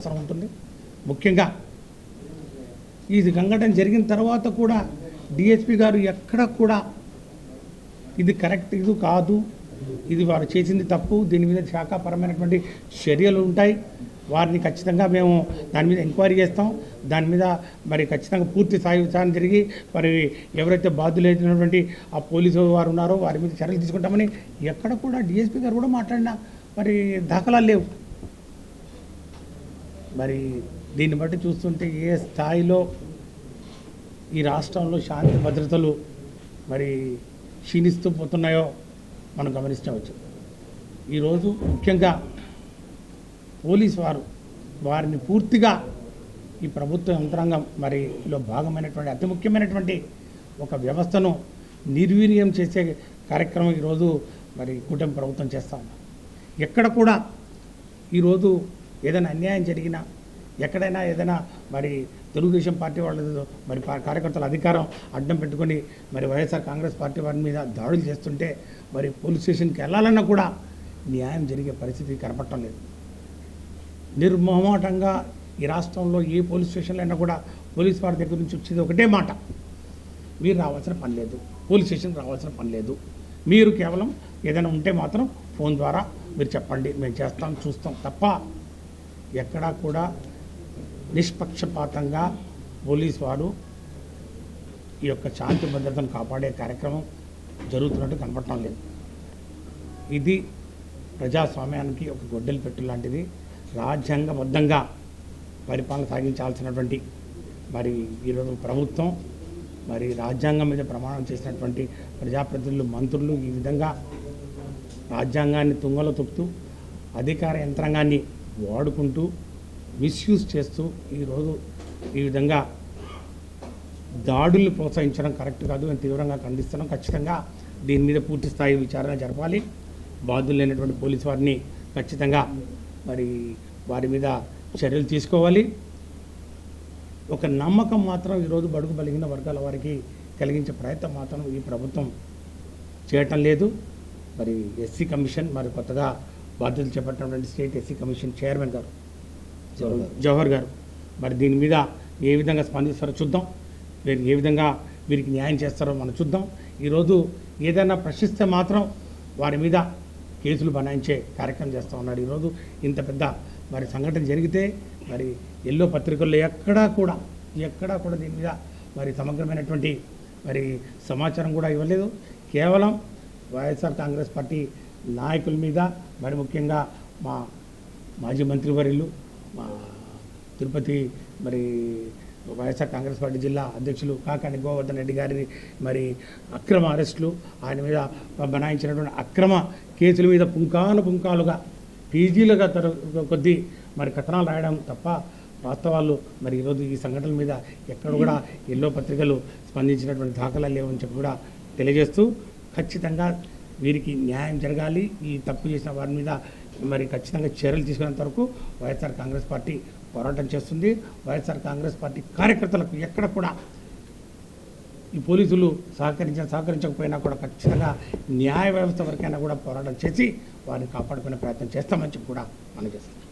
అవసరం ఉంటుంది. ముఖ్యంగా ఇది గంగటం జరిగిన తర్వాత కూడా డిఎస్పి గారు ఎక్కడ కూడా ఇది కరెక్ట్ ఇది కాదు. ఇది వారు చేసింది తప్పు. దీని మీద శాఖాపరమైనటువంటి చర్యలు ఉంటాయి. వారిని ఖచ్చితంగా మేము దాని మీద ఎంక్వైరీ చేస్తాం. దాని మీద మరి ఖచ్చితంగా పూర్తి స్థాయి విచారణ జరిగి మరి ఎవరైతే బాధ్యులైనటువంటి ఆ పోలీసు వారు ఉన్నారో వారి మీద చర్యలు తీసుకుంటామని ఎక్కడ కూడా డిఎస్పి గారు కూడా మాట్లాడినా మరి దాఖలాలు లేవు. మరి దీన్ని బట్టి చూస్తుంటే ఏ స్థాయిలో ఈ రాష్ట్రంలో శాంతి భద్రతలు మరి క్షీణిస్తూ పోతున్నాయో మనం గమనించవచ్చు. ఈరోజు ముఖ్యంగా పోలీస్ వారు వారిని పూర్తిగా ఈ ప్రభుత్వ యంత్రాంగం మరిలో భాగమైనటువంటి అతి ముఖ్యమైనటువంటి ఒక వ్యవస్థను నిర్వీర్యం చేసే కార్యక్రమం ఈరోజు మరి కూటమి ప్రభుత్వం చేస్తా ఉన్నాం ఎక్కడ కూడా ఈరోజు ఏదైనా అన్యాయం జరిగినా ఎక్కడైనా ఏదైనా మరి తెలుగుదేశం పార్టీ వాళ్ళు మరి కార్యకర్తల అధికారం అడ్డం పెట్టుకొని మరి వైఎస్ఆర్ కాంగ్రెస్ పార్టీ వారి మీద దాడులు చేస్తుంటే మరి పోలీస్ స్టేషన్కి వెళ్ళాలన్నా కూడా న్యాయం జరిగే పరిస్థితి కనపడటం లేదు. నిర్మోహమాటంగా ఈ రాష్ట్రంలో ఏ పోలీస్ స్టేషన్లో అయినా కూడా పోలీస్ వారి దగ్గర నుంచి వచ్చేది ఒకటే మాట. మీరు రావాల్సిన పని లేదు. పోలీస్ స్టేషన్ రావాల్సిన పని లేదు. మీరు కేవలం ఏదైనా ఉంటే మాత్రం ఫోన్ ద్వారా మీరు చెప్పండి. మేము చేస్తాం చూస్తాం తప్ప ఎక్కడా కూడా నిష్పక్షపాతంగా పోలీస్ వారు ఈ యొక్క శాంతి భద్రతను కాపాడే కార్యక్రమం జరుగుతున్నట్టు కనపడటం లేదు. ఇది ప్రజాస్వామ్యానికి ఒక గొడ్డలి పెట్టు లాంటిది. రాజ్యాంగబద్ధంగా పరిపాలన సాగించాల్సినటువంటి మరి ఈరోజు ప్రభుత్వం మరి రాజ్యాంగం మీద ప్రమాణం చేసినటువంటి ప్రజాప్రతినిధులు మంత్రులు ఈ విధంగా రాజ్యాంగాన్ని తుంగలో తొక్కుతూ అధికార యంత్రాంగాన్ని వాడుకుంటూ మిస్యూజ్ చేస్తూ ఈరోజు ఈ విధంగా దాడుల్ని ప్రోత్సహించడం కరెక్ట్ కాదు. మేము తీవ్రంగా ఖండిస్తున్నాం ఖచ్చితంగా దీని మీద పూర్తి స్థాయి విచారణ జరపాలి. బాధ్యులైనటువంటి పోలీసు వారిని ఖచ్చితంగా మరి వారి మీద చర్యలు తీసుకోవాలి. ఒక నమ్మకం మాత్రం ఈరోజు బడుగు బలిగిన వర్గాల వారికి కలిగించే ప్రయత్నం మాత్రం ఈ ప్రభుత్వం చేయటం లేదు. మరి ఎస్సీ కమిషన్ మరి కొత్తగా బాధ్యతలు చేపట్టినటువంటి స్టేట్ ఎస్సీ కమిషన్ చైర్మన్ గారు జవహర్ గారు. మరి దీని మీద ఏ విధంగా స్పందిస్తారో చూద్దాం. వీరికి ఏ విధంగా వీరికి న్యాయం చేస్తారో మనం చూద్దాం. ఈరోజు ఏదైనా ప్రశ్నిస్తే మాత్రం వారి మీద కేసులు బనాయించే కార్యక్రమం చేస్తూ ఉన్నాడు ఈరోజు. ఇంత పెద్ద మరి సంఘటన జరిగితే మరి ఎల్లో పత్రికల్లో ఎక్కడా కూడా ఎక్కడా కూడా దీని మీద మరి సమగ్రమైనటువంటి మరి సమాచారం కూడా ఇవ్వలేదు. కేవలం వైఎస్ఆర్ కాంగ్రెస్ పార్టీ నాయకుల మీద మరి ముఖ్యంగా మా మాజీ మంత్రివర్యులు మా తిరుపతి మరి వైఎస్ఆర్ కాంగ్రెస్ పార్టీ జిల్లా అధ్యక్షులు కాకాని గోవర్ధన్ రెడ్డి గారిని మరి అక్రమ అరెస్టులు ఆయన మీద బనాయించినటువంటి అక్రమ కేసుల మీద పుంకాను పుంకాలుగా పీజీలుగా తర కొద్దీ మరి కథనాలు రాయడం తప్ప వాస్తవాలు మరి ఈరోజు ఈ సంఘటనల మీద ఎక్కడ కూడా ఎల్లో పత్రికలు స్పందించినటువంటి దాఖలాలు లేవని చెప్పి కూడా తెలియజేస్తూ ఖచ్చితంగా వీరికి న్యాయం జరగాలి. ఈ తప్పు చేసిన వారి మీద మరి ఖచ్చితంగా చర్యలు తీసుకునేంత వరకు వైఎస్ఆర్ కాంగ్రెస్ పార్టీ పోరాటం చేస్తుంది. వైఎస్ఆర్ కాంగ్రెస్ పార్టీ కార్యకర్తలకు ఎక్కడ కూడా ఈ పోలీసులు సహకరించిన సహకరించకపోయినా కూడా ఖచ్చితంగా న్యాయ వ్యవస్థ వరకైనా కూడా పోరాటం చేసి వారిని కాపాడుకునే ప్రయత్నం చేస్తామని చెప్పి కూడా మనం చేస్తున్నాం.